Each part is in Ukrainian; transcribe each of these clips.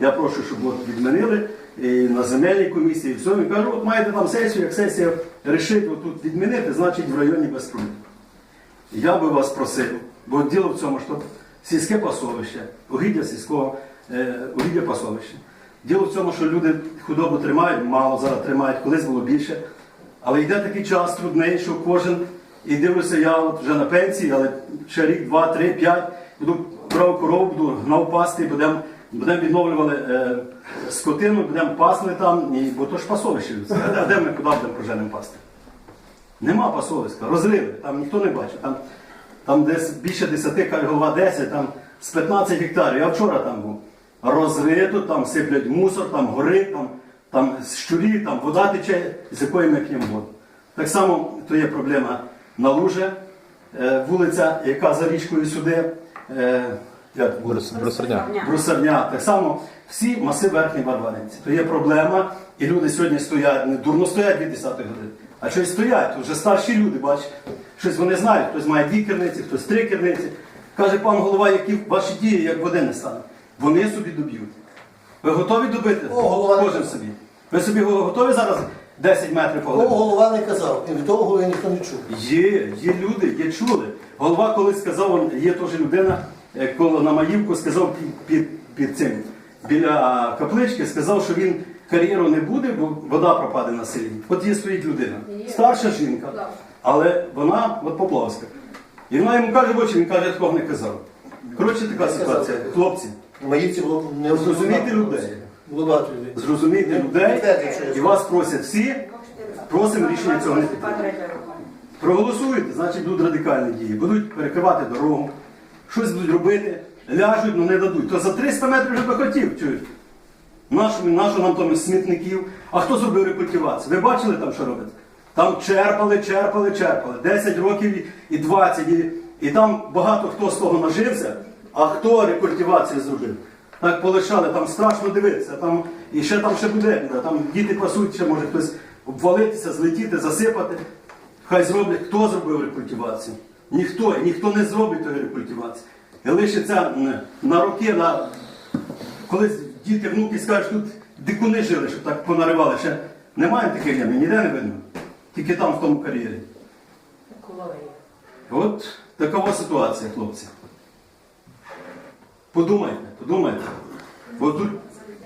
Я прошу, щоб от відмінили і на земельній комісії, і все. Він каже, от маєте там сесію, як сесія рішить отут відмінити, значить в районі без проблем. Я би вас просив, бо діло в цьому, що сільське пасовище, угіддя сільського, е, угіддя пасовище. Діло в цьому, що люди худобу тримають, мало зараз тримають, колись було більше. Але йде такий час трудний, що кожен, і дивлюся, я от вже на пенсії, але ще рік, два, три, п'ять, буду брав корову, буду гнав пасти, будемо будем відновлювали е, скотину, будемо пасли там, і, бо то ж пасовище. А де- ми куди будемо проженемо пасти? Нема пасовиська, розриви, там ніхто не бачить. Там, там десь більше 10, каже голова 10, там з 15 гектарів. Я вчора там був. Розрито, там сиплять мусор, там горить, там, там щурі, там вода тече, з якої ми п'ємо воду. Так само то є проблема на луже, е, вулиця, яка за річкою сюди. Е, як? Брусерня. Брусарня. Так само всі маси верхні Барбаринці. То є проблема, і люди сьогодні стоять, не дурно стоять від 10 години, а щось стоять, то вже старші люди, бачите. Щось вони знають, хтось має дві керниці, хтось три керниці. Каже пан голова, які ваші дії, як води не стане. Вони собі доб'ють. Ви готові добити? О, голова не Кожен казав. собі. Ви собі готові зараз 10 метрів Того поглибити? голова не казав, і від того голови ніхто не чув. Є, є люди, є чули. Голова колись сказав, он, є теж людина, коло на Маївку сказав під, під, під цим, біля каплички, сказав, що він кар'єру не буде, бо вода пропаде на селі. От є стоїть людина, старша жінка, але вона от Поплавська. І вона йому каже в очі, він каже, я такого не казав. Коротше, така ситуація. Хлопці, Маївці було не Зрозумійте людей. Багато людей. і вас просять всі, просимо рішення цього не підтримати. Проголосуєте, значить будуть радикальні дії. Будуть перекривати дорогу, щось будуть робити, ляжуть, але не дадуть. То за 300 метрів вже би хотів, чуєш? Нащо, нащо нам там смітників? А хто зробив рекультивацію? Ви бачили там, що робить? Там черпали, черпали, черпали. 10 років і 20. І, і там багато хто з того нажився, а хто рекультивацію зробив. Так полишали, там страшно дивитися. Там, і ще там ще буде. Там діти пасуть, ще може хтось обвалитися, злетіти, засипати. Хай зроблять, хто зробив рекультивацію. Ніхто, ніхто не зробить тої рекультивації. Лишиться на роки, на колись діти, внуки скажуть, тут дикуни жили, щоб так понаривали. Ще немає таких ям, ніде не видно. Тільки там, в тому кар'єрі. От такова ситуація, хлопці. Подумайте, подумайте. Бо тут,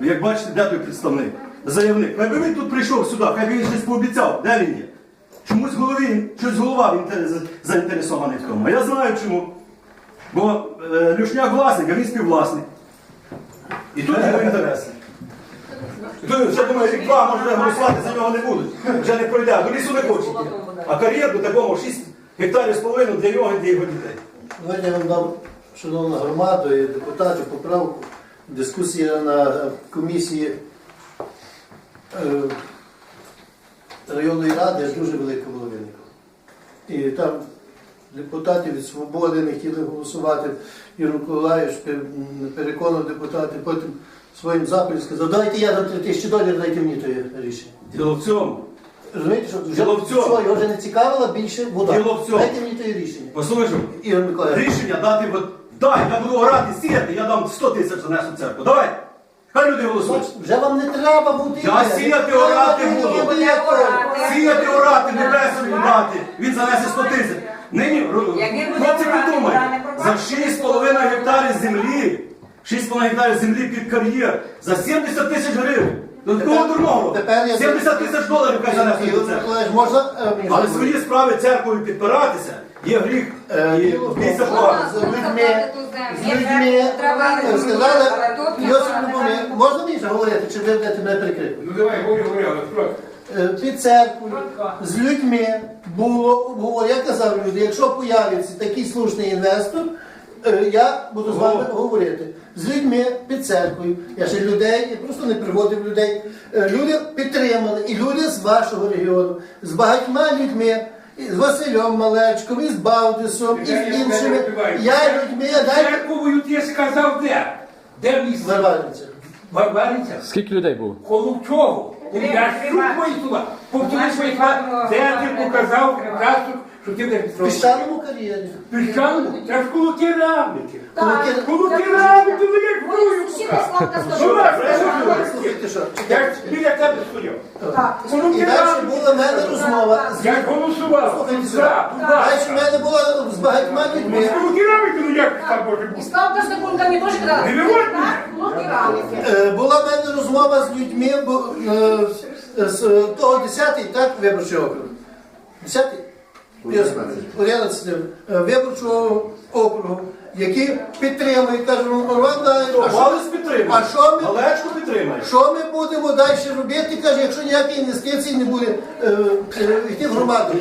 як бачите, де той представник? Заявник. Хай би він тут прийшов сюди, хай би він щось пообіцяв. Де він є? Чомусь голові, щось голова заінтересований в тому. А я знаю чому. Бо е, Люшняк власник, а він співвласник. І тут його інтереси. Вже думаю, рік два, може голосувати за нього не будуть. Вже не пройде, до лісу не хочуть. А кар'єр такому 6 гектарів з половиною для нього і для його дітей. Давайте я вам дам, шановна громада і депутатів, поправку. Дискусія на е, комісії е, районної ради дуже велика була виникла. І там депутати від свободи не хотіли голосувати. Ігор Миколаївич переконав депутатів, потім своїм записом сказав, дайте я дам 3 тисячі доларів, дайте мені те рішення. Діло в цьому. Розумієте, що вже Діло в цьому. що, його вже не цікавила більше вода. Діло в цьому. Дайте мені те рішення. Послухай, Ігор Миколаївич. рішення дати, от, дай, я буду орати, сіяти, я дам 100 тисяч занесу в церкву. Давай. Хай люди голосують. Вже вам не треба бути. Я сіяти, орати буду. Сіяти, орати, небесу дати. Він занесе 100 тисяч. Нині, хлопці, подумай, за 6,5 гектарів землі, 6,5 гектарів землі під кар'єр, за 70 тисяч гривень. До такого дурного. 70 тисяч доларів церкви. Можна е, Але свої справи церквою підпиратися є гріх Е, і з людьми, з людьми е, сказали, Йосип Любомир, можна мені говорити, чи ви будете мене прикрити? Ну давай, говори, говори, але. Е, Під церквою з людьми було обговорення. Я казав люди, якщо появиться такий слушний інвестор, е, я буду з вами говорити. З людьми під церквою. Я ще людей, я просто не приводив людей. Е, Люди підтримали, і люди з вашого регіону, з багатьма людьми. З Василем Малечком, і з Бавдисом, і з Я- я- іншими. я- Я людьми, дайте Церковою ти сказав де? Де місце? Зарвальниця. Варвариця? Скільки людей було? Коло чого? Я ж чув твої слова. Повтори свої слова. Де ти показав участок Що ти не В піщаному кар'єрі. Піщану? Це ж коло кераміки. Так. Коло кераміки, ну як твою Ну, так, це ж Слухайте, що? Я ж біля тебе стояв. Коло І далі кераміки. була в мене розмова. з- Я голосував. Слухайте сюди. За, туди. Далі в мене була з багатьма Ну, людьми. коло кераміки, ну як так може бути? Ставка з докумками теж казала. Не виводь мене. Так, було кераміки. Е, Була в мене розмова з людьми, бо е, з е, того 10-й, так, виборчий округ. 10-й? 11 е, виборчого округу, які підтримують, кажуть, ну, Роман а що- Галас підтримує. а що ми Галечко підтримає. Що ми будемо далі робити? Каже, якщо ніякі інвестиції не буде е, е, йти в громаду.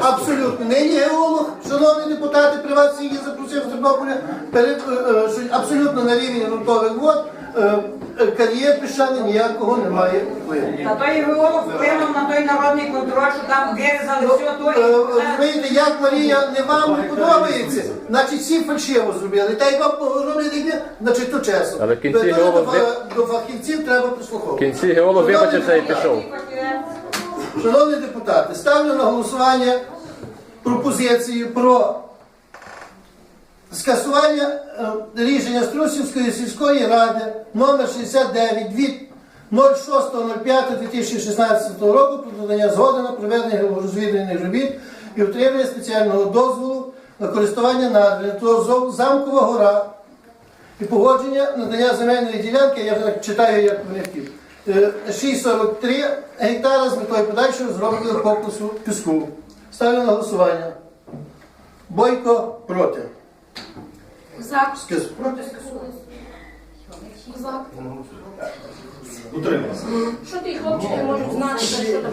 Абсолютно. Нині геолог, шановні депутати, приватні її запросив е, що абсолютно на рівні грунтових вод, кар'єр піщаний ніякого немає впливу. Та той геолог вплинув на той народний контроль, що там вирізали все то Е, і Розумієте, як Марія не вам не подобається, значить всі фальшиво зробили. Та й вам роблять значить то чесно. Але в кінці Тому геолог до, ви- до фахівців треба В прислуховувати. кінці геолог вибачився і пішов. Шановні депутати, ставлю на голосування пропозицію про скасування е, рішення Струсівської сільської ради номер 69 від 06.05.2016 року про надання згоди на проведення розвідувальних робіт і отримання спеціального дозволу на користування то замкова гора і погодження надання земельної ділянки, я так читаю, як вони хотів. Е, 6,43 гектара з метою подальшого зроблення покусу піску. Ставлю на голосування. Бойко проти. Зак. Сказ- Зак. Утримався. Що ти, хлопчики, можуть знати, що там?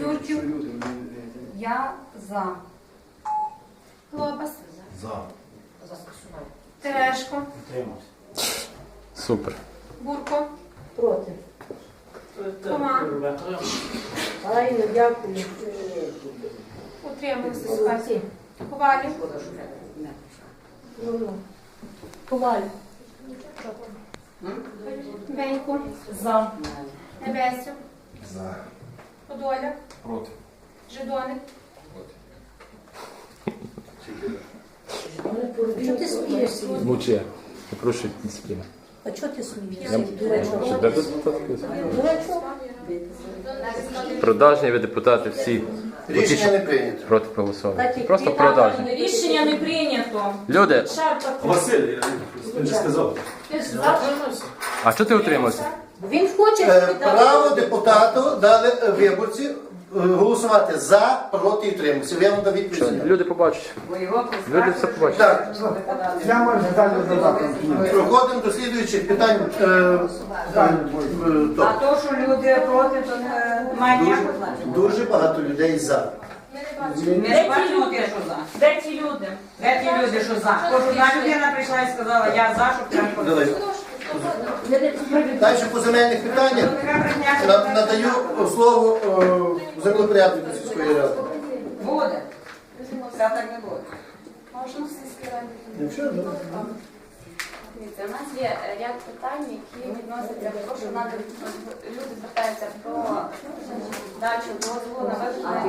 Юрчик. Я за. Лопас. За. Терешко. Супер. Бурко. Проти. Кома. Файно, дякую. Утрималися ситуації. Ковалів. Коваль. Бенько. За. Небесю. Подоляк. Проти. Жидоник. Чого ти смієшся? Муче. Прошу дисципліна. А чого ти смієшся? Дурачок. Дурачок. Продажні ви депутати всі Рішення не прийнято. проти проголосували. Просто продажні. Рішення не прийнято. Люди, Шарпа. Василь, я не сказав. Ти ж за. а чого ти утримався? Він хоче, Е, Право депутату дали е, виборці голосувати за, проти і утриматися. Я вам Що, відповідь. Люди побачать. Люди все побачать. Так, проходимо до слідуючих питань. Е, е, е, то. А то, що люди проти, то не має ніякого значення. Дуже багато людей за. Ми не бачимо те, що за. Де ті люди? Де ті люди, що за? Кожна одна людина прийшла і сказала, я за, щоб треба Давай. Далі по земельних питаннях надаю слово е, землепоряднику сільської ради. Буде. Це так не буде. Дивіться, у нас є ряд питань, які відносяться до того, що люди звертаються про дачу дозволу на вивчення